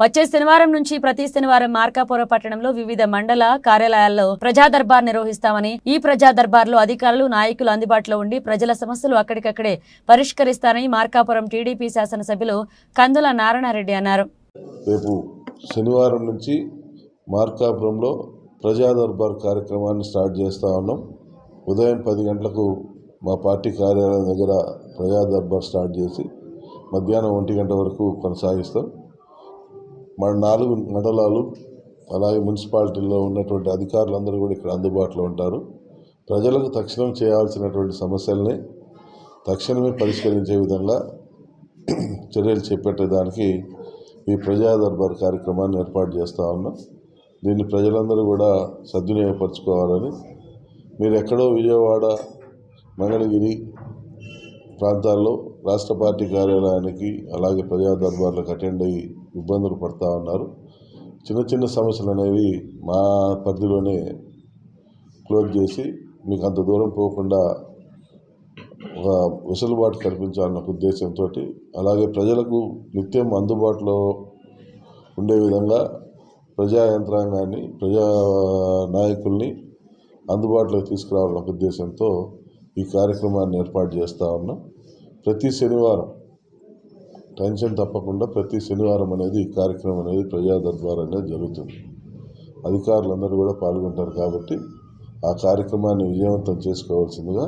వచ్చే శనివారం నుంచి ప్రతి శనివారం మార్కాపురం పట్టణంలో వివిధ మండల కార్యాలయాల్లో ప్రజా దర్బార్ నిర్వహిస్తామని ఈ ప్రజా దర్బార్లో అధికారులు నాయకులు అందుబాటులో ఉండి ప్రజల సమస్యలు అక్కడికక్కడే పరిష్కరిస్తారని మార్కాపురం టీడీపీ శాసనసభ్యులు కందుల నారాయణరెడ్డి అన్నారు. రేపు శనివారం నుంచి మార్కాపురంలో ప్రజా దర్బార్ కార్యక్రమాన్ని స్టార్ట్ చేస్తా ఉన్నాం. ఉదయం పది గంటలకు మా పార్టీ కార్యాలయం దగ్గర ప్రజా దర్బార్ స్టార్ట్ చేసి మధ్యాహ్నం ఒంటి గంట వరకు కొనసాగిస్తాం. మన నాలుగు మండలాలు అలాగే మున్సిపాలిటీల్లో ఉన్నటువంటి అధికారులందరూ కూడా ఇక్కడ అందుబాటులో ఉంటారు. ప్రజలకు తక్షణం చేయాల్సినటువంటి సమస్యల్ని తక్షణమే పరిష్కరించే విధంగా చర్యలు చేపట్టేదానికి ఈ ప్రజా దర్బార్ కార్యక్రమాన్ని ఏర్పాటు చేస్తూ ఉన్నాం. దీన్ని ప్రజలందరూ కూడా సద్వినియోగపరచుకోవాలని. మీరు ఎక్కడో విజయవాడ మంగళగిరి ప్రాంతాల్లో రాష్ట్ర పార్టీ కార్యాలయానికి అలాగే ప్రజా దర్బార్లకు అటెండ్ అయ్యి ఇబ్బందులు పడతా ఉన్నారు. చిన్న చిన్న సమస్యలు అనేవి మా పరిధిలోనే క్లోజ్ చేసి మీకు అంత దూరం పోకుండా ఒక వెసులుబాటు కల్పించాలన్న ఉద్దేశంతో అలాగే ప్రజలకు నిత్యం అందుబాటులో ఉండే విధంగా ప్రజా యంత్రాంగాన్ని ప్రజా నాయకుల్ని అందుబాటులోకి తీసుకురావాలన్న ఉద్దేశంతో ఈ కార్యక్రమాన్ని ఏర్పాటు చేస్తూ ఉన్నాం. ప్రతి శనివారం టెన్షన్ తప్పకుండా ప్రతి శనివారం అనేది ఈ కార్యక్రమం అనేది ప్రజా అనేది జరుగుతుంది. అధికారులందరూ కూడా పాల్గొంటారు కాబట్టి ఆ కార్యక్రమాన్ని విజయవంతం చేసుకోవాల్సిందిగా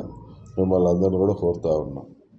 మిమ్మల్ని అందరినీ కూడా కోరుతా ఉన్నాం.